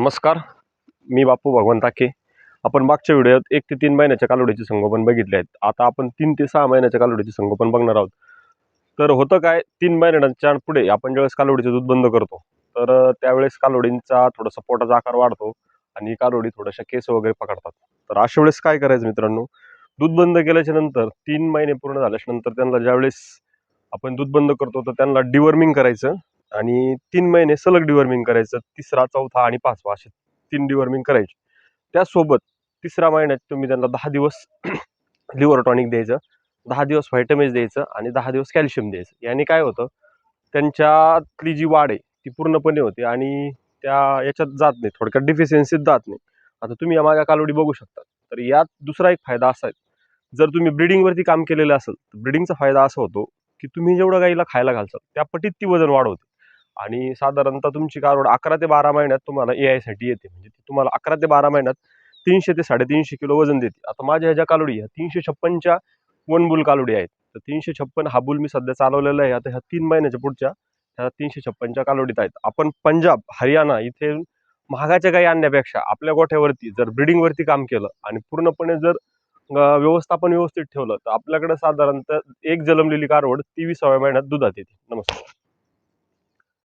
नमस्कार. मी बापू भगवंत ताके आपण मागच्या व्हिडिओत एक ते तीन महिन्याच्या कालोडीचे संगोपन बघितले आहेत. आता आपण तीन ते सहा महिन्याच्या कालोडीचे संगोपन बघणार आहोत. तर होतं काय तीन महिन्याच्या पुढे आपण ज्यावेळेस कालोडीचं दूध बंद करतो तर त्यावेळेस कालोडींचा थोडासा पोटाचा आकार वाढतो आणि कालोडी थोड्याशा केस वगैरे पकडतात. तर अशा वेळेस काय करायचं मित्रांनो दूध बंद केल्याच्यानंतर तीन महिने पूर्ण झाल्याच्यानंतर त्यांना ज्यावेळेस आपण दूध बंद करतो तर त्यांना डिवर्मिंग करायचं. आणि तीन महिने सलग डिवॉर्मिंग करायचं. तिसरा चौथा आणि पाचवा असे तीन डिवॉर्मिंग करायचे. त्यासोबत तिसऱ्या महिन्यात तुम्ही त्यांना दहा दिवस लिव्हर टॉनिक द्यायचं दहा दिवस व्हायटमिन्स द्यायचं आणि दहा दिवस कॅल्शियम द्यायचं. याने काय होतं त्यांच्यातली जी वाढ आहे ती पूर्णपणे होते आणि त्या याच्यात जात नाही. थोडक्यात डिफिशियन्सीत जात नाही. आता तुम्ही या माझ्या कालोडी बघू शकता. तर यात दुसरा एक फायदा असा आहे. जर तुम्ही ब्रिडिंगवरती काम केलेलं असेल तर ब्रिडिंगचा फायदा असा होतो की तुम्ही जेवढं गाईला खायला घालसाल त्या पटीत ती वजन वाढवते. आणि साधारणतः तुमची कारवड अकरा ते बारा महिन्यात तुम्हाला ए आयसाठी येते. म्हणजे ती तुम्हाला अकरा ते बारा महिन्यात तीनशे ते साडेतीनशे किलो वजन देते. आता माझ्या ह्या ज्या कालोडी ह्या तीनशे छप्पनच्या वन बुल कालोडी आहेत. तर तीनशे छप्पन हा बुल मी सध्या चालवलेला आहे. आता ह्या तीन महिन्याच्या पुढच्या ह्या तीनशे छप्पनच्या कालोडीत आहेत. आपण पंजाब हरियाणा इथे महागाच्या गाई आणण्यापेक्षा आपल्या गोठ्यावरती जर ब्रिडिंगवरती काम केलं आणि पूर्णपणे जर व्यवस्थापन व्यवस्थित ठेवलं तर आपल्याकडे साधारणतः एक जलमलेली कारवड तेविसाव्या महिन्यात दुधात येते. नमस्कार.